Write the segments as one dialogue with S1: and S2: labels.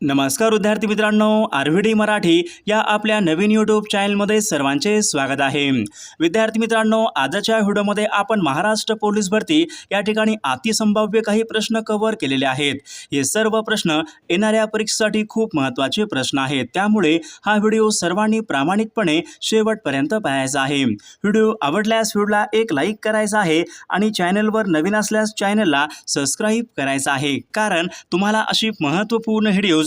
S1: नमस्कार विद्यार्थी मित्रांनो आर व्ही डी मराठी या आपल्या नवीन यूट्यूब चॅनलमध्ये सर्वांचे स्वागत आहे. विद्यार्थी मित्रांनो आजच्या व्हिडिओमध्ये आपण महाराष्ट्र पोलीस भरती या ठिकाणी अतिसंभाव्य काही प्रश्न कव्हर केलेले आहेत. हे सर्व प्रश्न येणाऱ्या परीक्षेसाठी खूप महत्त्वाचे प्रश्न आहेत. त्यामुळे हा व्हिडिओ सर्वांनी प्रामाणिकपणे शेवटपर्यंत पाहायचा आहे. व्हिडिओ आवडल्यास व्हिडिओला एक लाईक करायचा आहे आणि चॅनलवर नवीन असल्यास चॅनलला सबस्क्राईब करायचं आहे. कारण तुम्हाला अशी महत्त्वपूर्ण व्हिडिओज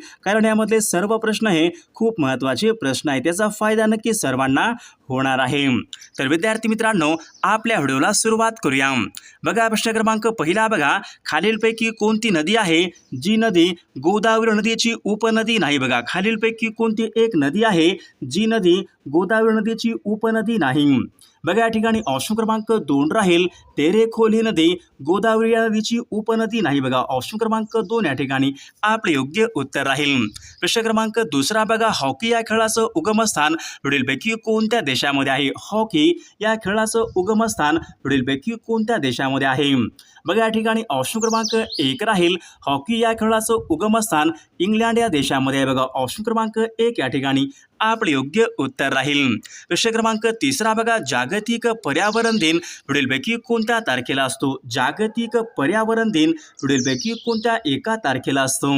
S1: कारण यामधले सर्व प्रश्न हे खूप महत्त्वाचे प्रश्न आहेत. त्याचा फायदा नक्की सर्वांना होणार आहे. तर विद्यार्थी मित्रांनो आपल्या व्हिडिओला सुरुवात करूया. बघा प्रश्न क्रमांक पहिला बघा. खालीलपैकी कोणती नदी आहे? जी नदी गोदावरी नदीची उपनदी नाही बघा. खालीलपैकी कोणती एक नदी आहे? जी नदी गोदावरी नदीची उपनदी नाही. बघा या ठिकाणी ऑप्शन क्रमांक दोन राहील तेरेखोल ही नदी. गोदावरी या नदीची उपनदी नाही बघा. ऑप्शन क्रमांक दोन या ठिकाणी आपले योग्य उत्तर राहील. प्रश्न क्रमांक दुसरा बघा हॉकी या खेळाचं उगमस्थान पुढीलपैकी कोणत्या देशामध्ये आहे? हॉकी या खेळाचं उगमस्थान पुढीलपैकी कोणत्या देशामध्ये आहे? बघा या ठिकाणी ऑप्शन क्रमांक एक राहील. हॉकी या खेळाचं उगमस्थान इंग्लंड या देशामध्ये आहे. बघा ऑप्शन क्रमांक एक या ठिकाणी आपले योग्य उत्तर राहील. प्रश्न क्रमांक तिसरा बघा जागतिक पर्यावरण दिन पुढीलपैकी कोणत्या तारखेला असतो? जागतिक पर्यावरण दिन पुढीलपैकी कोणत्या एका तारखेला असतो?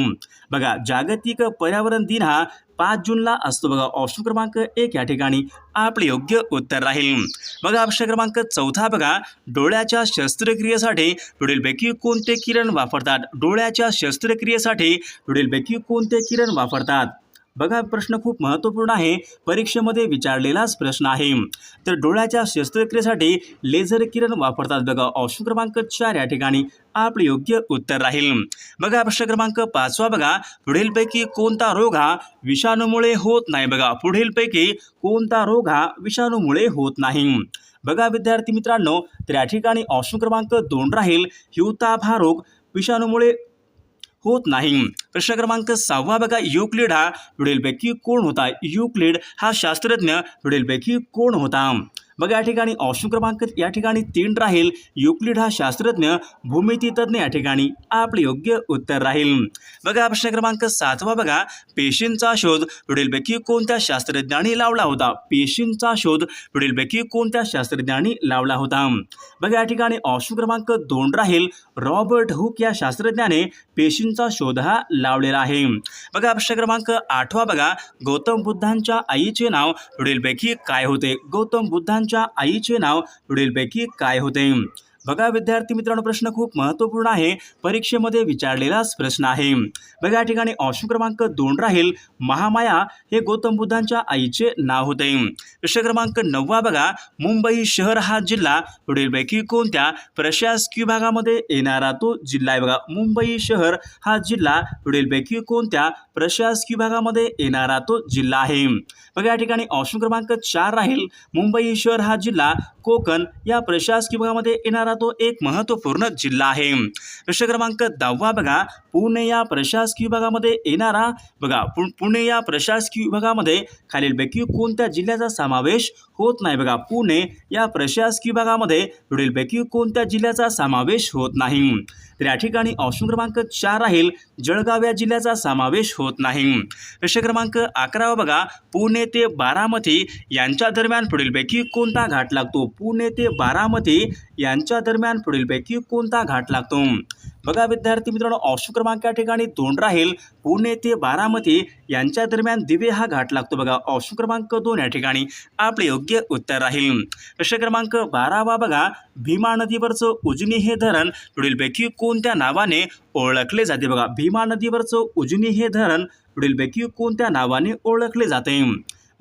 S1: बघा जागतिक पर्यावरण दिन हा पाच जूनला असतो बघा ऑप्शन क्रमांक एक या ठिकाणी. आपले योग्य उत्तर राहील. बघा ऑप्शन क्रमांक चौथा बघा. डोळ्याच्या शस्त्रक्रियेसाठी पुढीलपैकी कोणते किरण वापरतात? डोळ्याच्या शस्त्रक्रियेसाठी पुढीलपैकी कोणते किरण वापरतात? बघा प्रश्न खूप महत्त्वपूर्ण आहे. परीक्षेमध्ये विचारलेलाच प्रश्न आहे. तर डोळ्याच्या शस्त्रक्रियेसाठी लेझर किरण वापरतात बघा. ऑप्शन क्रमांक चार या ठिकाणी. आपले योग्य उत्तर राहील. बघा प्रश्न क्रमांक पाचवा बघा. पुढीलपैकी कोणता रोग हा विषाणूमुळे होत नाही बघा. पुढीलपैकी कोणता रोग हा विषाणूमुळे होत नाही. बघा विद्यार्थी मित्रांनो तर या ठिकाणी ऑप्शन क्रमांक दोन राहील. हिवताप हा रोग विषाणूमुळे होत नाही. प्रश्न क्रमांक सहावा बघा युक्लिड हा पुढीलपैकी कोण होता? युक्लिड हा शास्त्रज्ञ पुढीलपैकी कोण होता? बघा या ठिकाणी ऑप्शन क्रमांक या ठिकाणी तीन राहील. युक्लिड हा शास्त्रज्ञ भूमितीतज्ञ या ठिकाणी आपले योग्य उत्तर राहील. बघा प्रश्न क्रमांक सातवा बघा. पेशींचा शोध पुढीलपैकी कोणत्या शास्त्रज्ञांनी लावला होता? पेशींचा शोध पुढीलपैकी कोणत्या शास्त्रज्ञांनी लावला होता? बघा या ठिकाणी ऑप्शन क्रमांक दोन राहील. रॉबर्ट हुक या शास्त्रज्ञाने पेशींचा शोध हा लावलेला आहे. बघा प्रश्न क्रमांक आठवा बघा. गौतम बुद्धांच्या आईचे नाव पुढीलपैकी काय होते? गौतम बुद्धांच्या आईचे नाव पुढीलपैकी काय होते? बघा विद्यार्थी मित्रांनो प्रश्न खूप महत्त्वपूर्ण आहे. परीक्षेमध्ये विचारलेलाच प्रश्न आहे. बघा या ठिकाणी ऑप्शन क्रमांक दोन राहील. महामाया हे गौतम बुद्धांच्या आईचे नाव होते. प्रश्न क्रमांक नववा बघा. मुंबई शहर हा जिल्हा पुढीलपैकी कोणत्या प्रशासकीय विभागामध्ये येणारा तो जिल्हा आहे? बघा मुंबई शहर हा जिल्हा पुढीलपैकी कोणत्या प्रशासकीय विभागामध्ये येणारा तो जिल्हा आहे? बघा या ठिकाणी ऑप्शन क्रमांक चार राहील. मुंबई शहर हा जिल्हा कोकण या प्रशासकीय विभागामध्ये येणारा तो एक महत्त्वपूर्ण जिल्हा आहे. प्रश्न क्रमांक दहावा बघा. पुणे या प्रशासकीय विभागामध्ये येणारा बघा पुणे या प्रशासकीय विभागामध्ये खालीलपैकी कोणत्या जिल्ह्याचा समावेश होत नाही बघा. पुणे या प्रशासकीय विभागामध्ये पुढीलपैकी कोणत्या जिल्ह्याचा समावेश होत नाही? तर या ठिकाणी ऑप्शन क्रमांक चार राहील जळगाव या जिल्ह्याचा समावेश होत नाही. प्रश्न क्रमांक अकरावा बघा. पुणे ते बारामती यांच्या दरम्यान पुढीलपैकी कोणता घाट लागतो? पुणे ते बारामती यांच्या दरम्यान पुढीलपैकी कोणता घाट लागतो? बघा विद्यार्थी मित्रांनो ऑप्शन क्रमांक या ठिकाणी दोन राहील. पुणे ते बारामती यांच्या दरम्यान दिवे हा घाट लागतो बघा. ऑप्शन क्रमांक दोन या ठिकाणी आपले योग्य उत्तर राहील. प्रश्न क्रमांक बारावा बघा. भीमा नदीवरचं उजनी हे धरण पुढीलपैकी कोणत्या नावाने ओळखले जाते? बघा भीमा नदीवरचं उजनी हे धरण पुढीलपैकी कोणत्या नावाने ओळखले जाते?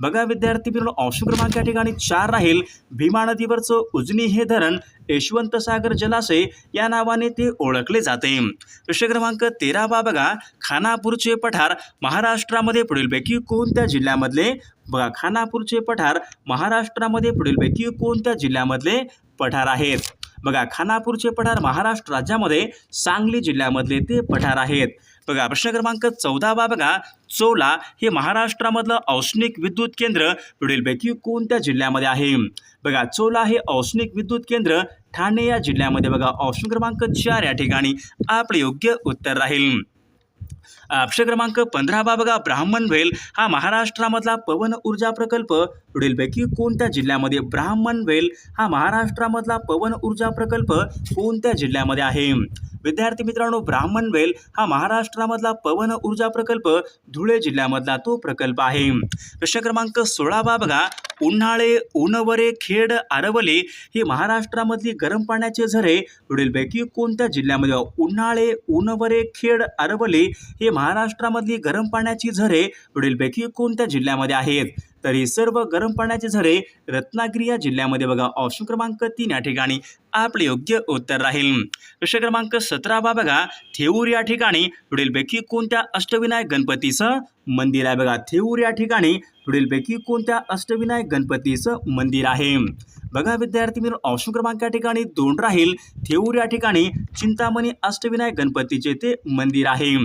S1: बघा विद्यार्थी मित्रांनो ऑप्शन क्रमांक या ठिकाणी चार राहील. भीमा नदीवरचं उजनी हे धरण यशवंत सागर जलाशय या नावाने ते ओळखले जाते. प्रश्न क्रमांक तेरावा बघा खानापूरचे पठार महाराष्ट्रामध्ये पुढीलपैकी कोणत्या जिल्ह्यामधले? बघा खानापूरचे पठार महाराष्ट्रामध्ये पुढीलपैकी कोणत्या जिल्ह्यामधले पठार आहेत? बघा खानापूरचे पठार महाराष्ट्र राज्यामध्ये सांगली जिल्ह्यामधले ते पठार आहेत. बघा प्रश्न क्रमांक चौदावा बघा चोला हे महाराष्ट्रामधलं औष्णिक विद्युत केंद्र पुढीलपैकी कोणत्या जिल्ह्यामध्ये आहे? बघा चोला हे औष्णिक विद्युत केंद्र ठाणे या जिल्ह्यामध्ये बघा ऑप्शन क्रमांक चार या ठिकाणी आपले योग्य उत्तर राहील. ऑप्शन क्रमांक पंधरावा बघा ब्राह्मण वेल हा महाराष्ट्रामधला पवन ऊर्जा प्रकल्प. पुढीलपैकी कोणत्या जिल्ह्यामध्ये ब्राह्मण वेल हा महाराष्ट्रामधला पवन ऊर्जा प्रकल्प कोणत्या जिल्ह्यामध्ये आहे? विद्यार्थी मित्रांनो ब्राह्मण वेल हा महाराष्ट्रामधला पवन ऊर्जा प्रकल्प धुळे जिल्ह्यामधला तो प्रकल्प आहे. प्रश्न क्रमांक सोळावा बघा उन्हाळे उनवरे खेड आरवले हे महाराष्ट्रामधली गरम पाण्याचे झरे. पुढीलपैकी कोणत्या जिल्ह्यामध्ये? उन्हाळे उनवरे खेड आरवले हे महाराष्ट्रामधली गरम पाण्याची झरे पुढीलपैकी कोणत्या जिल्ह्यामध्ये आहेत? तर सर्व गरम पाण्याचे झरे रत्नागिरी या जिल्ह्यामध्ये बघा. ऑप्शन क्रमांक तीन या ठिकाणी. आपले योग्य उत्तर राहील. प्रश्न क्रमांक सतरावा बघा. थेऊर या ठिकाणी. पुढीलपैकी कोणत्या अष्टविनायक गणपतीचं मंदिर आहे बघा. थेऊर या ठिकाणी. पुढीलपैकी कोणत्या अष्टविनायक गणपतीचं मंदिर आहे? बघा विद्यार्थी मित्र ऑप्शन क्रमांक या ठिकाणी दोन राहील. थेऊर या ठिकाणी चिंतामणी अष्टविनायक गणपतीचे ते मंदिर आहे.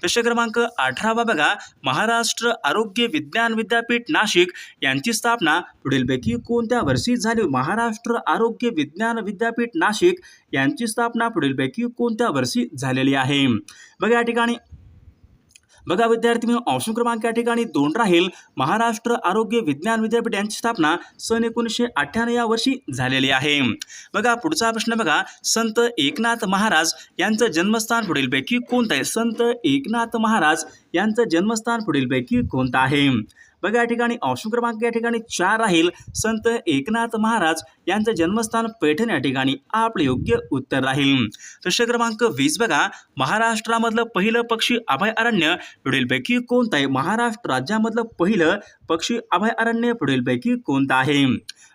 S1: प्रश्न क्रमांक अठरावा बघा. महाराष्ट्र आरोग्य विज्ञान विद्यापीठ नाशिक. यांची स्थापना पुढीलपैकी कोणत्या वर्षी झाली? महाराष्ट्र आरोग्य विज्ञान विद्यापीठ नाशिक यांची स्थापना पुढीलपैकी कोणत्या वर्षी झालेली आहे? बघा या ठिकाणी. बघा विद्यार्थी मित्रांनो ऑप्शन क्रमांक या ठिकाणी दोन राहील. महाराष्ट्र आरोग्य विज्ञान विद्यापीठ यांची स्थापना सन एकोणीसशे अठ्ठ्याण्णव या वर्षी झालेली आहे. बघा पुढचा प्रश्न बघा. संत एकनाथ महाराज यांचं जन्मस्थान पुढीलपैकी कोणतं आहे? संत एकनाथ महाराज यांचं जन्मस्थान पुढीलपैकी कोणतं आहे? बघा या ठिकाणी ऑप्शन क्रमांक या ठिकाणी चार राहील. संत एकनाथ महाराज यांचं जन्मस्थान पैठण या ठिकाणी आपले योग्य उत्तर राहील. प्रश्न क्रमांक वीस बघा. महाराष्ट्रामधलं पहिलं पक्षी अभयारण्य पुढीलपैकी कोणतं आहे? महाराष्ट्र राज्यामधलं पहिलं पक्षी अभयारण्य पुढीलपैकी कोणतं आहे?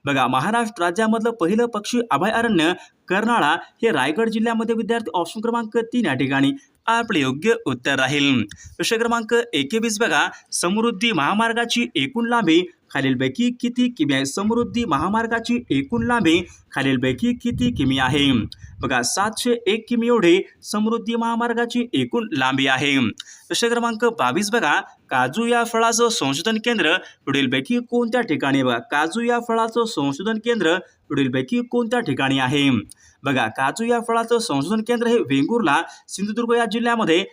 S1: बघा महाराष्ट्र राज्यामधलं पहिलं पक्षी अभयारण्य कर्नाळा हे रायगड जिल्ह्यामध्ये विद्यार्थी ऑप्शन क्रमांक तीन या ठिकाणी आपले योग्य उत्तर राहील. प्रश्न क्रमांक एकवीस बघा समृद्धी महामार्गाची एकूण लांबी खालीलपैकी किती किमी आहे? समृद्धी महामार्गाची एकूण लांबी खालीलपैकी किती किमी आहे? बघा सातशे एक किमी एवढी समृद्धी महामार्गाची एकूण लांबी आहे. प्रश्न क्रमांक बावीस बघा काजू या फळाचं संशोधन केंद्र पुढीलपैकी कोणत्या ठिकाणी? बघा काजू या फळाचं संशोधन केंद्र पुढीलपैकी कोणत्या ठिकाणी आहे? बघा काजू या फळाचं संशोधन केंद्र हे वेंगुर्ला सिंधुदुर्ग या जिल्ह्यामध्ये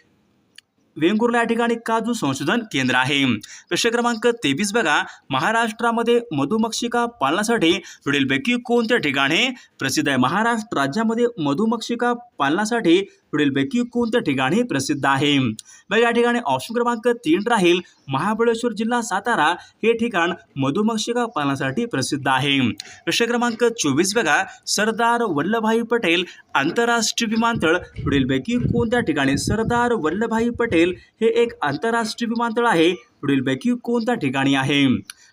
S1: वेंगुर्ला या ठिकाणी काजू संशोधन केंद्र आहे. प्रश्न क्रमांक तेवीस बघा. महाराष्ट्रामध्ये मधुमक्षिका पालनासाठी पुढीलपैकी कोणत्या ठिकाणे प्रसिद्ध आहे? महाराष्ट्र राज्यामध्ये मधुमक्षिका पालनासाठी पुढीलपैकी कोणत्या ठिकाणी प्रसिद्ध आहे? मग या ठिकाणी ऑप्शन क्रमांक तीन राहील. महाबळेश्वर जिल्हा सातारा हे ठिकाण मधुमक्षिका पालनासाठी प्रसिद्ध आहे. प्रश्न क्रमांक चोवीस बघा. सरदार वल्लभभाई पटेल आंतरराष्ट्रीय विमानतळ. पुढीलपैकी कोणत्या ठिकाणी सरदार वल्लभभाई पटेल हे एक आंतरराष्ट्रीय विमानतळ आहे? पुढीलपैकी कोणत्या ठिकाणी आहे?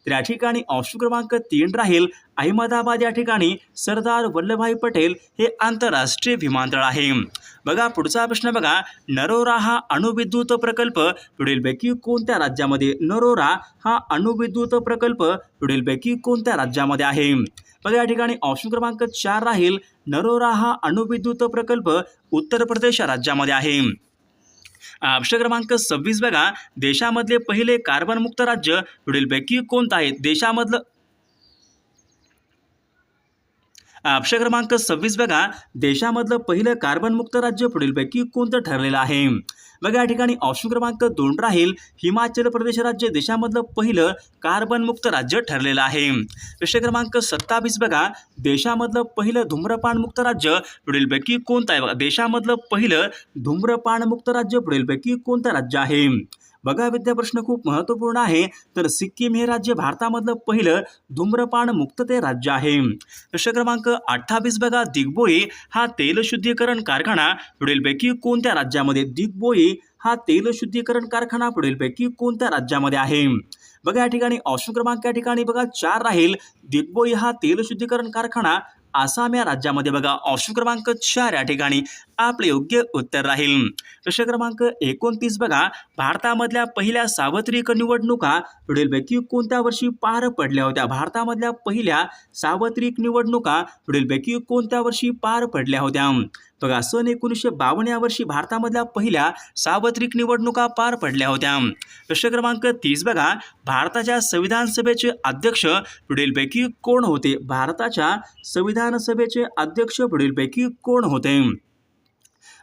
S1: तर या ठिकाणी ऑप्शन क्रमांक तीन राहील. अहमदाबाद या ठिकाणी सरदार वल्लभभाई पटेल हे आंतरराष्ट्रीय विमानतळ आहे. बघा पुढचा प्रश्न बघा. नरोरा हा अणुविद्युत प्रकल्प. पुढीलपैकी कोणत्या राज्यामध्ये नरोरा हा अणुविद्युत प्रकल्प? पुढीलपैकी कोणत्या राज्यामध्ये आहे? बघा या ठिकाणी ऑप्शन क्रमांक चार राहील. नरोरा हा अणुविद्युत प्रकल्प उत्तर प्रदेश राज्यामध्ये आहे. प्रश्न क्रमांक सव्वीस बघा. देशामधले पहिले कार्बनमुक्त राज्य पुढीलपैकी कोणतं आहे? देशामधलं प्रश्न क्रमांक सव्वीस बघा. देशामधलं पहिलं कार्बनमुक्त राज्य पुढीलपैकी कोणतं ठरलेलं आहे? मग या ठिकाणी ऑप्शन क्रमांक दोन राहील. हिमाचल प्रदेश राज्य देशामधलं पहिलं कार्बनमुक्त राज्य ठरलेलं आहे. प्रश्न क्रमांक सत्तावीस बघा. देशामधलं पहिलं धूम्रपानमुक्त राज्य पुढीलपैकी कोणतं आहे? बघा देशामधलं पहिलं धूम्रपानमुक्त राज्य पुढीलपैकी कोणतं राज्य आहे? बघा विद्या प्रश्न खूप महत्त्वपूर्ण आहे. तर सिक्कीम हे राज्य भारतामधलं पहिलं धूम्रपान मुक्तते राज्य आहे. प्रश्न क्रमांक अठ्ठावीस बघा. दिग्बोई हा तेल शुद्धीकरण कारखाना पुढीलपैकी कोणत्या राज्यामध्ये? दिग्बोई हा तेल शुद्धीकरण कारखाना पुढीलपैकी कोणत्या राज्यामध्ये आहे? बघा या ठिकाणी ऑप्शन क्रमांक या ठिकाणी बघा. चार राहील. दिग्बोई हा तेल शुद्धीकरण कारखाना आसाम या राज्यामध्ये बघा ऑप्शन क्रमांक चार या ठिकाणी आपले योग्य उत्तर राहील. प्रश्न क्रमांक एकोणतीस बघा भारतामधल्या पहिल्या सार्वत्रिक निवडणुका पुढीलपैकी कोणत्या वर्षी पार पडल्या होत्या? भारतामधल्या पहिल्या सार्वत्रिक निवडणुका पुढीलपैकी कोणत्या वर्षी पार पडल्या होत्या? बघा सन एकोणीसशे बावन्न या वर्षी भारतामधल्या पहिल्या सार्वत्रिक निवडणुका पार पडल्या होत्या. प्रश्न क्रमांक तीस बघा. भारताच्या संविधान सभेचे अध्यक्ष पुढीलपैकी कोण होते? भारताच्या संविधान सभेचे अध्यक्ष पुढीलपैकी कोण होते?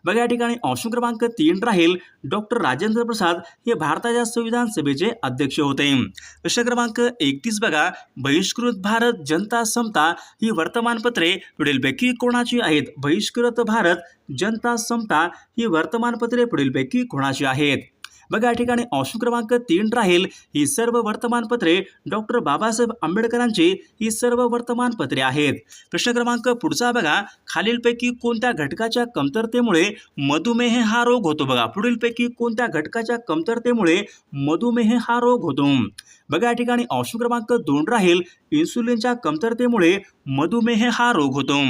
S1: बघा या ठिकाणी ऑप्शन क्रमांक तीन राहील डॉक्टर राजेंद्र प्रसाद हे भारताच्या संविधान सभेचे अध्यक्ष होते. प्रश्न क्रमांक एकतीस बघा. बहिष्कृत भारत जनता समता ही वर्तमानपत्रे पुढीलपैकी कोणाची आहेत? बहिष्कृत भारत जनता समता ही वर्तमानपत्रे पुढीलपैकी कोणाची आहेत? बघा या ठिकाणी ऑप्शन क्रमांक तीन राहील. ही सर्व वर्तमानपत्रे डॉक्टर बाबासाहेब आंबेडकरांची ही सर्व वर्तमानपत्रे आहेत. प्रश्न क्रमांक पुढचा बघा. खालीलपैकी कोणत्या घटकाच्या कमतरतेमुळे मधुमेह हा रोग होतो? बघा पुढीलपैकी कोणत्या घटकाच्या कमतरतेमुळे मधुमेह हा रोग होतो? बघा या ठिकाणी ऑप्शन क्रमांक दोन राहील. इन्सुलिनच्या कमतरतेमुळे मधुमेह हा रोग होतो.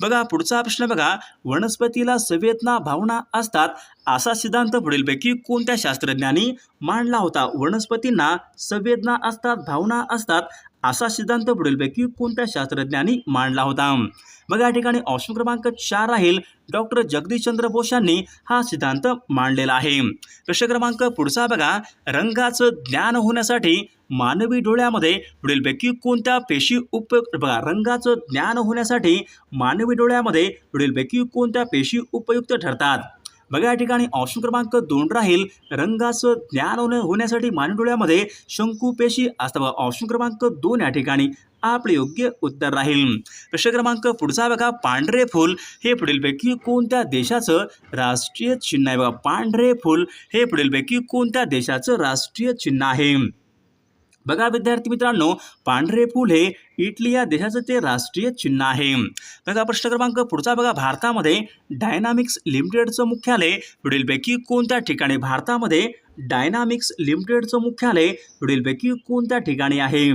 S1: बघा पुढचा प्रश्न बघा. वनस्पतीला संवेदना भावना असतात असा सिद्धांत पुढीलपैकी कोणत्या शास्त्रज्ञांनी मांडला होता? वनस्पतींना संवेदना असतात भावना असतात असा सिद्धांत पुढीलपैकी कोणत्या शास्त्रज्ञांनी मांडला होता? बघा या ठिकाणी ऑप्शन क्रमांक चार राहील. डॉक्टर जगदीशचंद्र बोस यांनी हा सिद्धांत मांडलेला आहे. प्रश्न क्रमांक पुढचा बघा. रंगाचं ज्ञान होण्यासाठी मानवी डोळ्यामध्ये पुढीलपैकी कोणत्या पेशी उपयुक्त बघा रंगाचं ज्ञान होण्यासाठी मानवी डोळ्यामध्ये पुढीलपैकी कोणत्या पेशी उपयुक्त ठरतात? बघा या ठिकाणी ऑप्शन क्रमांक दोन राहील. रंगाचं ज्ञान होण्या होण्यासाठी मानवी डोळ्यामध्ये शंकू पेशी असतात. बघा ऑप्शन क्रमांक दोन या ठिकाणी आपले योग्य उत्तर राहील. प्रश्न क्रमांक पुढचा बघा पांढरे फूल. हे पुढीलपैकी कोणत्या देशाचं राष्ट्रीय चिन्ह आहे? बघा पांढरे फूल हे पुढीलपैकी कोणत्या देशाचं राष्ट्रीय चिन्ह आहे? बघा विद्यार्थी मित्रांनो पांढरे फूल हे इटली या देशाचं ते राष्ट्रीय चिन्ह आहे. बघा प्रश्न क्रमांक पुढचा बघा भारतामध्ये डायनामिक्स लिमिटेडचं मुख्यालय पुढीलपैकी कोणत्या ठिकाणी? भारतामध्ये डायनामिक्स लिमिटेडचं मुख्यालय पुढीलपैकी कोणत्या ठिकाणी आहे?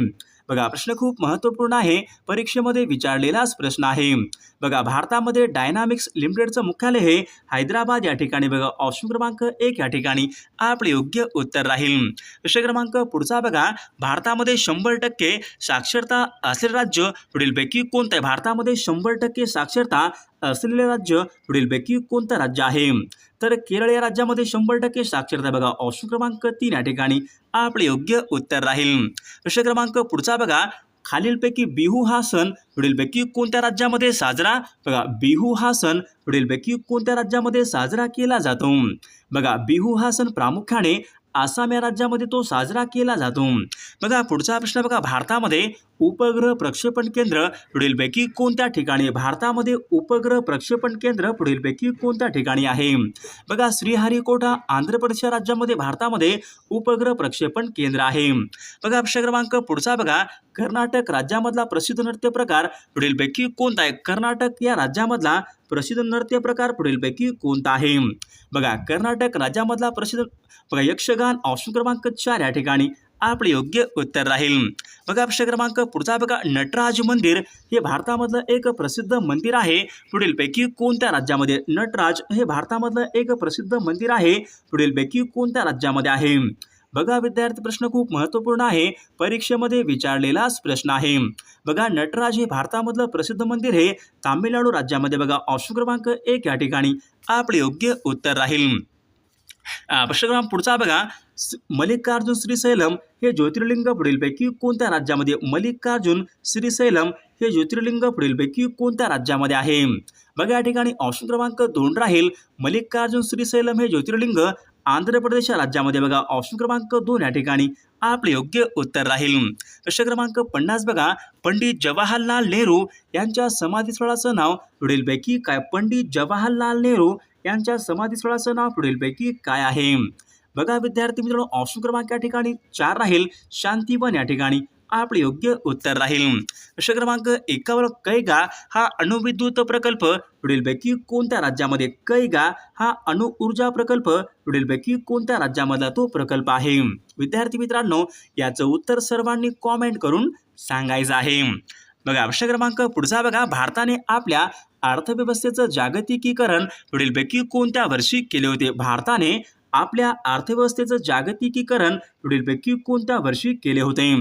S1: बघा प्रश्न खूप महत्त्वपूर्ण आहे. परीक्षेमध्ये विचारलेलाच प्रश्न आहे. बघा भारतामध्ये डायनामिक्स लिमिटेडचं मुख्यालय हे हैदराबाद या ठिकाणी. बघा ऑप्शन क्रमांक एक या ठिकाणी. आपले योग्य उत्तर राहील. प्रश्न क्रमांक पुढचा बघा. भारतामध्ये शंभर टक्के साक्षरता असेल राज्य. पुढीलपैकी कोणतं आहे भारतामध्ये शंभर टक्के साक्षरता असलेले राज्य पुढीलपैकी कोणतं राज्य आहे? तर केरळ या राज्यामध्ये शंभर टक्के साक्षरता बघा. ऑप्शन क्रमांक तीन या ठिकाणी आपले योग्य उत्तर राहील. प्रश्न क्रमांक पुढचा बघा. खालीलपैकी बिहू हा सण पुढीलपैकी कोणत्या राज्यामध्ये साजरा बघा. बिहू हा सण पुढीलपैकी कोणत्या राज्यामध्ये साजरा केला जातो? बघा बिहू हा सण प्रामुख्याने आसाम या राज्यामध्ये तो साजरा केला जातो. बघा पुढचा प्रश्न बघा. भारतामध्ये उपग्रह प्रक्षेपण केंद्र पुढीलपैकी कोणत्या ठिकाणी भारतामध्ये उपग्रह प्रक्षेपण केंद्र पुढीलपैकी कोणत्या ठिकाणी आहे? बघा श्रीहरिकोटा आंध्र प्रदेश राज्यामध्ये भारतामध्ये उपग्रह प्रक्षेपण केंद्र आहे. बघा प्रश्न क्रमांक पुढचा बघा. कर्नाटक राज्यामधला प्रसिद्ध नृत्य प्रकार पुढीलपैकी कोणता आहे? कर्नाटक या राज्यामधला प्रसिद्ध नृत्य प्रकार पुढीलपैकी कोणता आहे? बघा कर्नाटक राज्यामधला प्रसिद्ध बघा यक्षगान ऑप्शन क्रमांक चार या ठिकाणी. आपले योग्य उत्तर राहील. बघा प्रश्न क्रमांक पुढचा बघा. नटराज मंदिर हे भारतामधलं एक प्रसिद्ध मंदिर आहे. पुढीलपैकी कोणत्या राज्यामध्ये? नटराज हे भारतामधलं एक प्रसिद्ध मंदिर आहे. पुढीलपैकी कोणत्या राज्यामध्ये आहे? बघा विद्यार्थी प्रश्न खूप महत्त्वपूर्ण आहे. परीक्षेमध्ये विचारलेलाच प्रश्न आहे. बघा नटराज हे भारतामधलं प्रसिद्ध मंदिर हे तामिळनाडू राज्यामध्ये बघा. ऑप्शन क्रमांक एक या ठिकाणी. आपले योग्य उत्तर राहील. प्रश्न क्रमांक पुढचा बघा. मल्लिकार्जुन श्रीशैलम हे ज्योतिर्लिंग पुढीलपैकी कोणत्या राज्यामध्ये मल्लिकार्जुन श्रीशैलम हे ज्योतिर्लिंग पुढीलपैकी कोणत्या राज्यामध्ये आहे? बघा या ठिकाणी ऑप्शन क्रमांक दोन राहील. मल्लिकार्जुन श्रीशैलम हे ज्योतिर्लिंग आंध्र प्रदेश या राज्यामध्ये बघा. ऑप्शन क्रमांक दोन या ठिकाणी आपले योग्य उत्तर राहील. प्रश्न क्रमांक पन्नास बघा. पंडित जवाहरलाल नेहरू यांच्या समाधीस्थळाचं नाव पुढीलपैकी काय? पंडित जवाहरलाल नेहरू यांच्या समाधीस्थळाचं नाव पुढीलपैकी काय आहे? बघा विद्यार्थी मित्रांनो ऑप्शन क्रमांक या ठिकाणी चार राहील. शांतीवन या ठिकाणी आपले योग्य उत्तर राहील. प्रश्न क्रमांक एकावर कैगा हा अणुविद्युत प्रकल्प पुढीलपैकी कोणत्या राज्यामध्ये? कैगा हा अणुऊर्जा प्रकल्प पुढीलपैकी कोणत्या राज्यामधला तो प्रकल्प आहे? विद्यार्थी मित्रांनो याचं उत्तर सर्वांनी कॉमेंट करून सांगायचं आहे. बघा प्रश्न क्रमांक पुढचा बघा. भारताने आपल्या अर्थव्यवस्थेचं जागतिकीकरण पुढीलपैकी कोणत्या वर्षी केले होते? भारताने आपल्या अर्थव्यवस्थेचं जागतिकीकरण पुढीलपैकी कोणत्या वर्षी केले होते?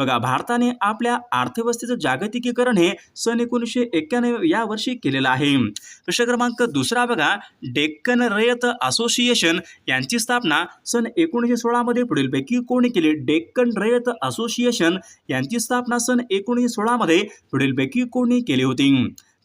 S1: बघा भारताने आपल्या अर्थव्यवस्थेचं जागतिकीकरण हे सन एकोणीसशे एक्क्याण्णव या वर्षी केलेलं आहे. प्रश्न क्रमांक दुसरा बघा डेक्कन रयत असोसिएशन यांची स्थापना सन एकोणीसशे सोळामध्ये पुढीलपैकी कोणी केली? डेक्कन रयत असोसिएशन यांची स्थापना सन एकोणीसशे सोळामध्ये पुढीलपैकी कोणी केली होती?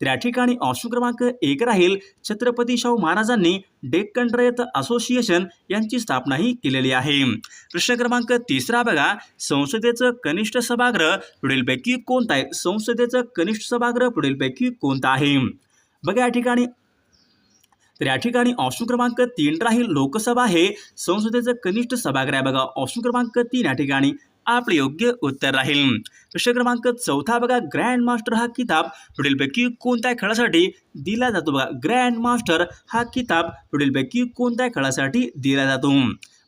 S1: तर या ठिकाणी ऑप्शन क्रमांक एक राहील छत्रपती शाहू महाराजांनी डेक्कन रयत असोसिएशन यांची स्थापनाही केलेली आहे. प्रश्न क्रमांक तिसरा बघा. संसदेचं कनिष्ठ सभागृह पुढीलपैकी कोणतं आहे? संसदेचं कनिष्ठ सभागृह पुढीलपैकी कोणतं आहे? बघा या ठिकाणी. तर या ठिकाणी ऑप्शन क्रमांक तीन राहील लोकसभा हे. संसदेचं कनिष्ठ सभागृह आहे बघा. ऑप्शन क्रमांक तीन या ठिकाणी. आपले योग्य उत्तर राहील. प्रश्न क्रमांक चौथा बघा ग्रँड मास्टर हा किताब पुढीलपैकी कोणत्या खेळासाठी दिला जातो बघा. ग्रँड मास्टर हा किताब पुढीलपैकी कोणत्या खेळासाठी दिला जातो?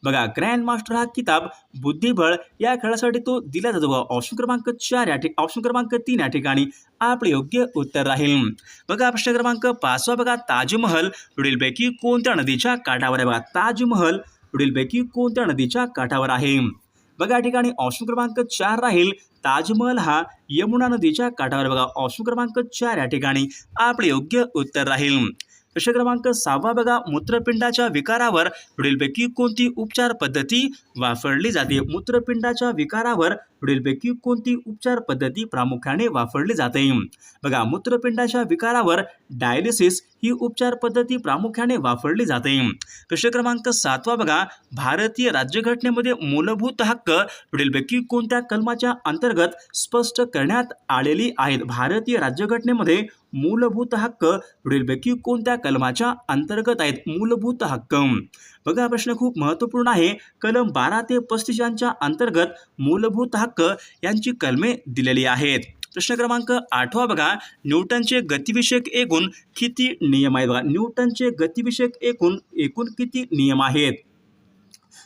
S1: बघा ग्रँड मास्टर हा किताब बुद्धिबळ या खेळासाठी तो दिला जातो बघा. ऑप्शन क्रमांक चार या ठिक ऑप्शन क्रमांक तीन या ठिकाणी आपले योग्य उत्तर राहील. बघा प्रश्न क्रमांक पाचवा बघा. ताजमहल पुढीलपैकी कोणत्या नदीच्या काठावर आहे? बघा ताजमहल पुढीलपैकी कोणत्या नदीच्या काठावर आहे? बघा या ठिकाणी ऑप्शन क्रमांक चार राहील ताजमहल हा यमुना नदीच्या काठावर. बघा ऑप्शन क्रमांक चार या ठिकाणी आपले योग्य उत्तर राहील. प्रश्न क्रमांक सहावा बघा. मूत्रपिंडाच्या विकारावर पुढीलपैकी कोणती उपचार पद्धती वापरली जाते? मूत्रपिंडाच्या विकारावर पुढीलपैकी कोणती उपचार पद्धती प्रामुख्याने वापरली जाते? बघा मूत्रपिंडाच्या विकारावर डायलिसिस ही उपचार पद्धती प्रामुख्याने वापरली जाते. प्रश्न क्रमांक सातवा बघा. भारतीय राज्यघटनेमध्ये मूलभूत हक्क पुढीलपैकी कोणत्या कलमाच्या अंतर्गत स्पष्ट करण्यात आलेली आहेत? भारतीय राज्यघटनेमध्ये मूलभूत हक्क पुढीलपैकी कोणत्या कलमाच्या अंतर्गत आहेत? मूलभूत हक्क. बघा प्रश्न खूप महत्त्वपूर्ण आहे. कलम बारा ते पस्तीस यांच्या अंतर्गत मूलभूत हक्क यांची कलमे दिलेली आहेत. प्रश्न क्रमांक आठवा बघा. न्यूटनचे गतिविषयक एकूण किती नियम आहेत? बघा न्यूटनचे गतिविषयक एकूण एकूण किती नियम आहेत?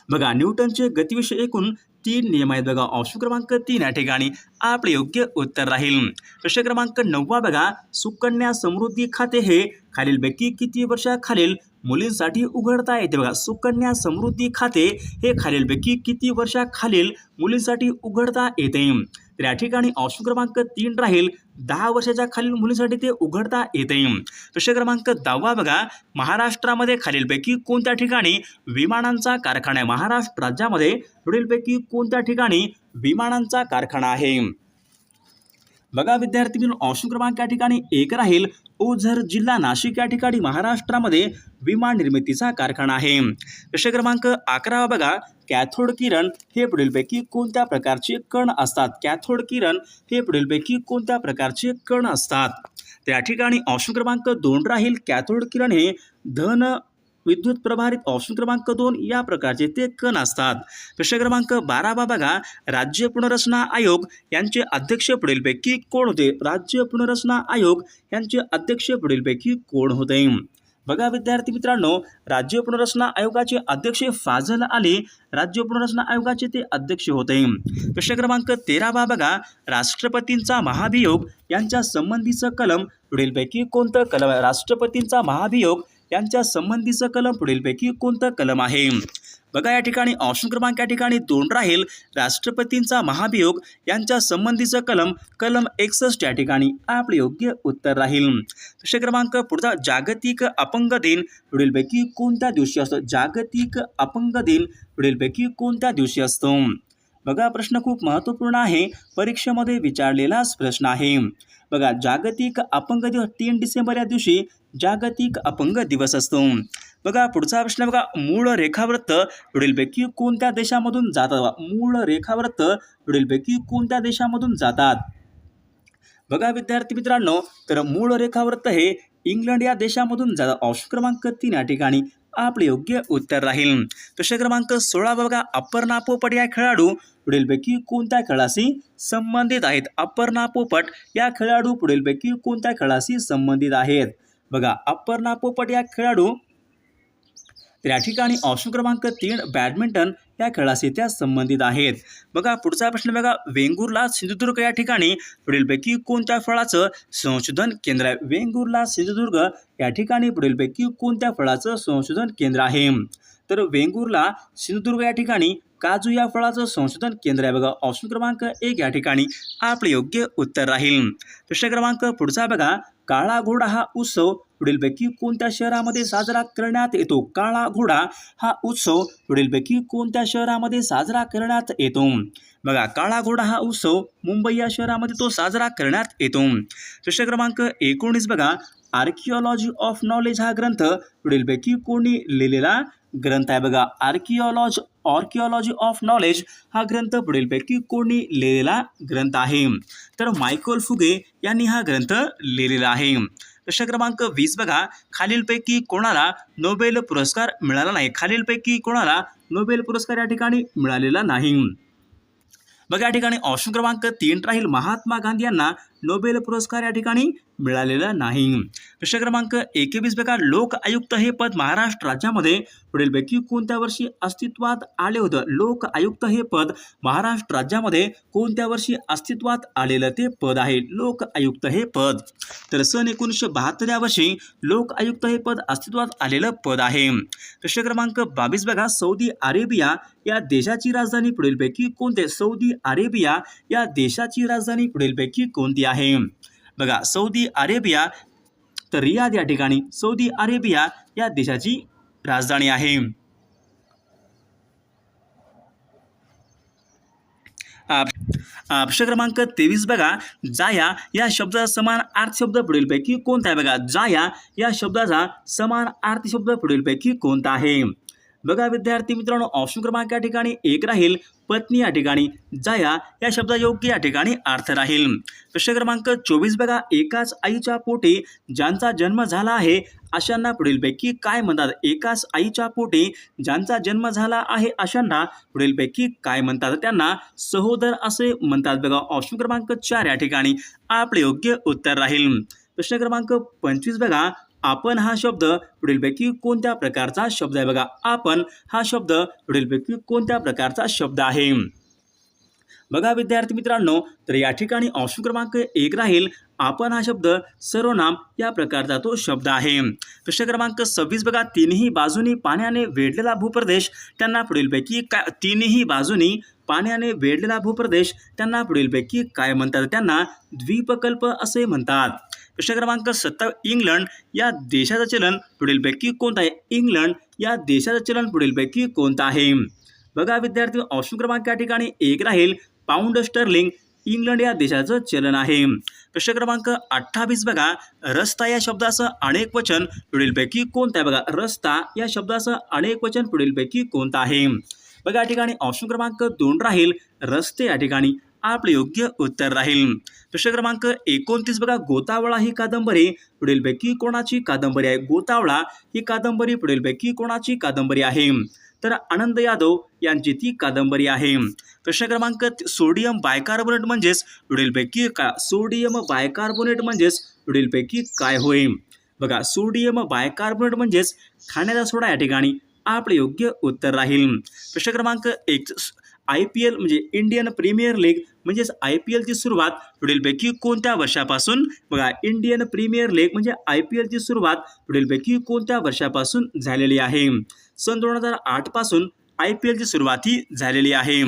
S1: बघा न्यूटनचे गतिविषय एकूण तीन नियम आहेत बघा. ऑप्शन क्रमांक तीन या ठिकाणी आपले योग्य उत्तर राहील. प्रश्न क्रमांक नववा बघा. सुकन्या समृद्धी खाते हे खालीलपैकी किती वर्षाखालील मुलींसाठी उघडता येते बघा. सुकन्या समृद्धी खाते हे खालीलपैकी किती वर्षाखालील मुलींसाठी उघडता येते? तर या ठिकाणी ऑप्शन क्रमांक तीन राहील. दहा वर्षाच्या खालील मुलींसाठी ते उघडता येते. प्रश्न क्रमांक दहावा बघा. महाराष्ट्रामध्ये खालीलपैकी कोणत्या ठिकाणी विमानांचा कारखाना आहे? महाराष्ट्र राज्यामध्ये पुढीलपैकी कोणत्या ठिकाणी विमानांचा कारखाना आहे? बघा विद्यार्थी मित्रांनो ऑप्शन क्रमांक या ठिकाणी एक राहील. ओझर जिल्हा नाशिक या ठिकाणी महाराष्ट्रामध्ये विमान निर्मितीचा कारखाना आहे. प्रश्न क्रमांक अकरावा बघा. कॅथोड किरण हे पुढीलपैकी कोणत्या प्रकारचे कण असतात? कॅथोड किरण हे पुढीलपैकी कोणत्या प्रकारचे कण असतात? त्या ठिकाणी ऑप्शन क्रमांक दोन राहील. कॅथोड किरण हे धन विद्युत प्रभारित ऑप्शन क्रमांक दोन या प्रकारचे ते कण असतात. प्रश्न क्रमांक बारावा बघा. राज्य पुनर्रचना आयोग यांचे अध्यक्ष पुढीलपैकी कोण होते? राज्य पुनर्रचना आयोग यांचे अध्यक्ष पुढीलपैकी कोण होते? बघा विद्यार्थी मित्रांनो राज्य पुनर्रचना आयोगाचे अध्यक्ष फाझल अली राज्य पुनर्रचना आयोगाचे ते अध्यक्ष होते. प्रश्न क्रमांक तेरावा बघा. राष्ट्रपतींचा महाभियोग यांच्या संबंधीचं कलम पुढीलपैकी कोणतं? कलम आहे राष्ट्रपतींचा महाभियोग यांच्या संबंधीचं कलम पुढीलपैकी कोणतं कलम आहे? बघा या ठिकाणी ऑप्शन क्रमांक या ठिकाणी दोन राहील. राष्ट्रपतींचा महाभियोग यांच्या संबंधीचं कलम कलम एकसष्ट या ठिकाणी आपले योग्य उत्तर राहील. प्रश्न क्रमांक पुढचा जागतिक अपंग दिन पुढीलपैकी कोणत्या दिवशी असतो? जागतिक अपंग दिन पुढीलपैकी कोणत्या दिवशी असतो? बघा प्रश्न खूप महत्त्वपूर्ण आहे. परीक्षेमध्ये विचारलेलाच प्रश्न आहे. बघा जागतिक अपंग दिवस तीन डिसेंबर या दिवशी जागतिक अपंग दिवस असतो. बघा पुढचा प्रश्न बघा. मूळ रेखावृत्त पुढीलपैकी कोणत्या देशामधून जातात? मूळ रेखावृत्त पुढीलपैकी कोणत्या देशामधून जातात? बघा विद्यार्थी मित्रांनो तर मूळ रेखावृत्त हे इंग्लंड या देशामधून जातात ऑप्शन क्रमांक तीन या ठिकाणी आपले योग्य उत्तर राहील. प्रश्न क्रमांक सोळा बघा. अपर्णा पोपट या खेळाडू पुढीलपैकी कोणत्या खेळाशी संबंधित आहेत? अपर्णा पोपट या खेळाडू पुढीलपैकी कोणत्या खेळाशी संबंधित आहेत? बघा अपर्णा पोपट या खेळाडू तर या ठिकाणी ऑप्शन क्रमांक तीन बॅडमिंटन या खेळाशी त्या संबंधित आहेत. बघा पुढचा प्रश्न बघा वेंगुर्ला सिंधुदुर्ग या ठिकाणी पुढीलपैकी कोणत्या फळाचं संशोधन केंद्र आहे? वेंगुर्ला सिंधुदुर्ग या ठिकाणी पुढीलपैकी कोणत्या फळाचं संशोधन केंद्र आहे? तर वेंगुर्ला सिंधुदुर्ग या ठिकाणी काजू या फळाचं संशोधन केंद्र आहे बघा. ऑप्शन क्रमांक एक या ठिकाणी. आपले योग्य उत्तर राहील. प्रश्न क्रमांक पुढचा बघा. काळा घोडा हा उत्सव पुढीलपैकी कोणत्या शहरामध्ये साजरा करण्यात येतो? काळा घोडा हा उत्सव पुढीलपैकी कोणत्या शहरामध्ये साजरा करण्यात येतो? बघा काळा घोडा हा उत्सव मुंबई या शहरामध्ये तो साजरा करण्यात येतो. प्रश्न क्रमांक एकोणीस बघा. आर्किओलॉजी ऑफ नॉलेज हा ग्रंथ पुढीलपैकी कोणी लिहिलेला ग्रंथ आहे बघा आर्किओलॉज ऑर्किओलॉजी ऑफ नॉलेज हा ग्रंथ पुढीलपैकी कोणी लिहिलेला ग्रंथ आहे. तर मायकल फुगे यांनी हा ग्रंथ लिहिलेला आहे. प्रश्न क्रमांक वीस बघा खालीलपैकी कोणाला नोबेल पुरस्कार मिळाला नाही? खालीलपैकी कोणाला नोबेल पुरस्कार या ठिकाणी मिळालेला नाही? बघा या ठिकाणी ऑप्शन क्रमांक तीन राहील. महात्मा गांधी यांना नोबेल पुरस्कार या ठिकाणी मिळालेला नाही. प्रश्न क्रमांक एकवीस बेकार लोक आयुक्त हे पद महाराष्ट्र राज्यामध्ये पुढीलपैकी कोणत्या वर्षी अस्तित्वात आले होतं? लोक आयुक्त हे पद महाराष्ट्र राज्यामध्ये कोणत्या वर्षी अस्तित्वात आलेलं ते पद आहे? लोक आयुक्त हे पद. तर सन एकोणीसशे बहात्तर या वर्षी लोक आयुक्त हे पद अस्तित्वात आलेलं पद आहे. प्रश्न क्रमांक बावीस बघा. सौदी अरेबिया या देशाची राजधानी पुढीलपैकी कोणते? सौदी अरेबिया या देशाची राजधानी पुढीलपैकी कोणती आहे? बघा सौदी अरेबिया तर रियाद या ठिकाणी सौदी अरेबिया या देशाची राजधानी आहे. अक्षर क्रमांक तेवीस बघा जाया या शब्दाचा समान अर्थ शब्द पुढीलपैकी कोणता आहे? बघा जाया या शब्दाचा समान अर्थ शब्द पुढीलपैकी कोणता आहे? बघा विद्यार्थी मित्रांनो ऑप्शन क्रमांक या ठिकाणी एक राहील पत्नी या ठिकाणी जाया या शब्दा योग्य या ठिकाणी अर्थ राहील. प्रश्न क्रमांक चोवीस बघा एकाच आईच्या पोटी ज्यांचा जन्म झाला आहे अशांना पुढीलपैकी काय म्हणतात? एकाच आईच्या पोटी ज्यांचा जन्म झाला आहे अशांना पुढीलपैकी काय म्हणतात? त्यांना सहोदर असे म्हणतात बघा. ऑप्शन क्रमांक चार या ठिकाणी आपले योग्य उत्तर राहील. प्रश्न क्रमांक पंचवीस बघा आपण हा शब्द पुढीलपैकी कोणत्या प्रकारचा शब्द आहे? बघा आपण हा शब्द पुढीलपैकी कोणत्या प्रकारचा शब्द आहे? बघा विद्यार्थी मित्रांनो तर या ठिकाणी ऑप्शन क्रमांक एक राहील. आपण हा शब्द सर्वनाम या प्रकारचा तो शब्द आहे. प्रश्न क्रमांक सव्वीस बघा तिन्ही बाजूनी पाण्याने वेढलेला भूप्रदेश. त्यांना पुढीलपैकी का तिन्ही बाजूनी पाण्याने वेढलेला भूप्रदेश त्यांना पुढीलपैकी काय म्हणतात? त्यांना द्वीपकल्प असे म्हणतात. प्रश्न क्रमांक सत्ता इंग्लंड या देशाचं चलन पुढीलपैकी कोणतं आहे? इंग्लंड या देशाचं चलन पुढीलपैकी कोणतं आहे? बघा विद्यार्थी ऑप्शन क्रमांक या ठिकाणी एक राहील. पाऊंड स्टर्लिंग इंग्लंड या देशाचं चलन आहे. प्रश्न क्रमांक अठ्ठावीस बघा. रस्ता या शब्दाचं अनेक वचन पुढीलपैकी कोणतं आहे? बघा रस्ता या शब्दाचं अनेक वचन पुढीलपैकी कोणतं आहे? बघा या ठिकाणी ऑप्शन क्रमांक दोन राहील. रस्ते या ठिकाणी आपले योग्य उत्तर राहील. प्रश्न क्रमांक एकोणतीस बघा गोतावळा ही कादंबरी. पुढीलपैकी कोणाची कादंबरी आहे? गोतावळा ही कादंबरी. पुढीलपैकी कोणाची कादंबरी आहे? तर आनंद यादव यांची ती कादंबरी आहे. प्रश्न क्रमांक सोडियम बायकार्बोनेट म्हणजेच पुढीलपैकी का सोडियम बायकार्बोनेट म्हणजेच पुढीलपैकी काय होईल बघा सोडियम बायकार्बोनेट म्हणजेच खाण्याचा सोडा या ठिकाणी आपले योग्य उत्तर राहील. प्रश्न क्रमांक एक आय पी एल म्हणजे इंडियन प्रीमियर लीग म्हणजेच आय पी एलची सुरुवात पुढीलपैकी कोणत्या वर्षापासून? बघा इंडियन प्रीमियर लीग म्हणजे आय पी एलची सुरुवात पुढीलपैकी कोणत्या वर्षापासून झालेली आहे? सन दोन हजार आठपासून आय पी एलची सुरुवात ही झालेली आहे.